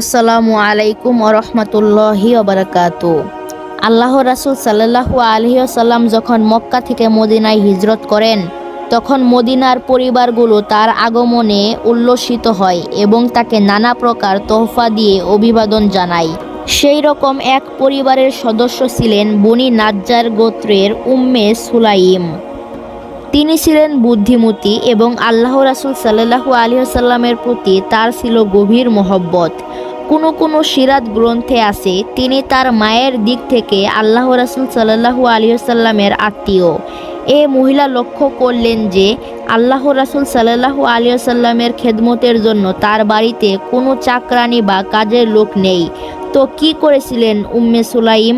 আসসালামু আলাইকুম রহমতুল্লাহি ওবরাকাত আল্লাহ রাসুল সাল্লাহু আলহিসাল্লাম যখন মক্কা থেকে মদিনায় হিজরত করেন, তখন মদিনার পরিবারগুলো তার আগমনে উল্লসিত হয় এবং তাকে নানা প্রকার তোহফা দিয়ে অভিবাদন জানায়। সেই রকম এক পরিবারের সদস্য ছিলেন বনি নাজ্জার গোত্রের উম্মে সুলাইম। তিনি ছিলেন বুদ্ধিমতী এবং আল্লাহ রাসুল সাল্লাহু আলিয়াল্লামের প্রতি তার ছিল গভীর মহব্বত। কোনো কোনো সিরাত গ্রন্থে আছে, তিনি তার মায়ের দিক থেকে আল্লাহ রাসুল সাল্লাহু আলিয়াল্লামের আত্মীয়। এ মহিলা লক্ষ্য করলেন যে আল্লাহ রাসুল সাল্লাহু আলিয়াল্লামের খেদমতের জন্য তার বাড়িতে কোনো চাকরানি বা কাজের লোক নেই। তো কি করেছিলেন উম্মে সুলাইম?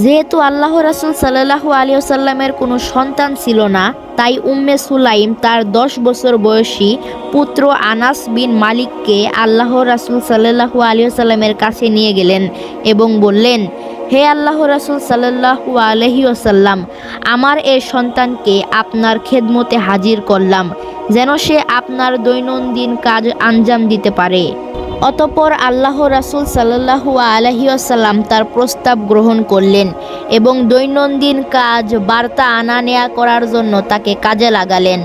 যেহেতু আল্লাহ রাসুল সাল্লাহু আলিয়াল্লামের কোনো সন্তান ছিল না, তাই উম্মে সুলাইম তার দশ বছর বয়সী পুত্র আনাস বিন মালিককে আল্লাহ রাসুল সাল্লাহু আলিয়াল্লামের কাছে নিয়ে গেলেন এবং বললেন, হে আল্লাহ রাসুল সাল্লাহু আলহি আসাল্লাম আমার এই সন্তানকে আপনার খেদমতে হাজির করলাম, যেন সে আপনার দৈনন্দিন কাজ আঞ্জাম দিতে পারে। অতপর আল্লাহ রাসুল সাল্লাহু আলহিউসাল্লাম তার প্রস্তাব গ্রহণ করলেন এবং দৈনন্দিন কাজ, বার্তা আনা নেয়া করার জন্য তাকে কাজে লাগালেন।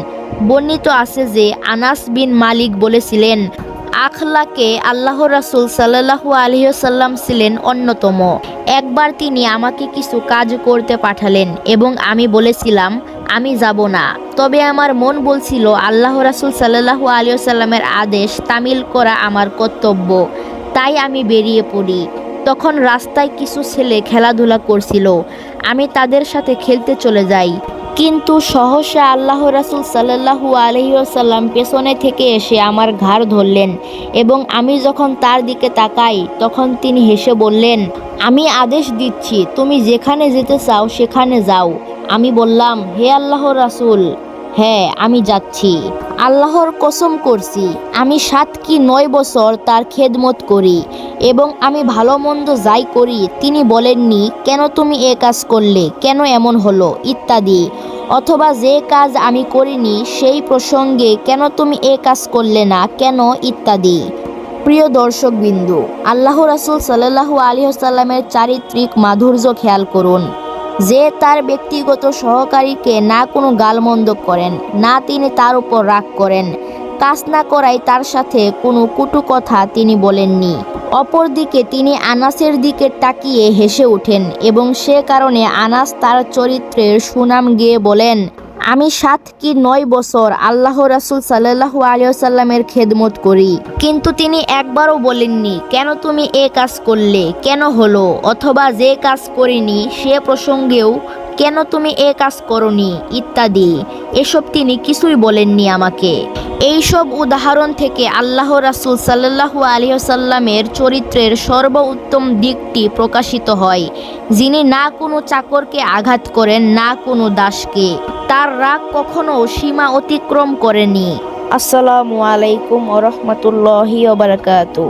বর্ণিত আছে যে আনাস বিন মালিক বলেছিলেন, আখলাকে আল্লাহ রাসুল সাল্লাহু আলহিউসাল্লাম ছিলেন অন্যতম। একবার তিনি আমাকে কিছু কাজ করতে পাঠালেন এবং আমি বলেছিলাম আমি যাব না। তবে আমার মন বলছিল, আল্লাহ রাসুল সাল্লাহু আলিয়াল্লামের আদেশ তামিল করা আমার কর্তব্য। তাই আমি বেরিয়ে পড়ি। তখন রাস্তায় কিছু ছেলে খেলাধুলা করছিল। আমি তাদের সাথে খেলতে চলে যাই। কিন্তু সহসা আল্লাহ রাসুল সাল্লাহু আলহিউসাল্লাম পেছনে থেকে এসে আমার ঘাড় ধরলেন এবং আমি যখন তার দিকে তাকাই, তখন তিনি হেসে বললেন, আমি আদেশ দিচ্ছি, তুমি যেখানে যেতে চাও সেখানে যাও। আমি বললাম, হে আল্লাহর রাসুল হ্যাঁ আমি যাচ্ছি। আল্লাহর কসম করছি, আমি সাত কি নয় বছর তার খেদমত করি এবং আমি ভালো মন্দ যাই করি, তিনি বলেননি, কেন তুমি এ কাজ করলে, কেন এমন হলো, ইত্যাদি। অথবা যে কাজ আমি করিনি, সেই প্রসঙ্গে কেন তুমি এ কাজ করলে না, কেন, ইত্যাদি। প্রিয় দর্শক বিন্দু আল্লাহ রাসুল সাল্লাহু আলিহাসাল্লামের চারিত্রিক মাধুর্য খেয়াল করুন। যে তার ব্যক্তিগত সহকারীকে না কোনো গালমন্দ করেন, না তিনি তার উপর রাগ করেন, কাজ না করায় তার সাথে কোনো কুটু কথা তিনি বলেননি। অপরদিকে তিনি আনাসের দিকে তাকিয়ে হেসে ওঠেন এবং সে কারণে আনাস তার চরিত্রের সুনাম গিয়ে বলেন আমি সাত কি নয় বছর আল্লাহ রাসুল সাল্লাহু আলিয়াল্লামের খেদমত করি। কিন্তু তিনি একবারও বলেননি, কেন তুমি এ কাজ করলে? কেন হলো? অথবা যে কাজ করিনি, সে প্রসঙ্গেও কেন তুমি এ কাজ করনি? ইত্যাদি। এসব তিনি কিছুই বলেননি আমাকে। এইসব উদাহরণ থেকে আল্লাহ রাসুল সাল্লাহু আলিয়াসাল্লামের চরিত্রের সর্বোত্তম দিকটি প্রকাশিত হয়, যিনি না কোনো চাকরকে আঘাত করেন, না কোনো দাসকে। তার রাগ কখনো সীমা অতিক্রম করেনি। আসসালামু আলাইকুম রহমতুল্লাহি ওবরাকাতু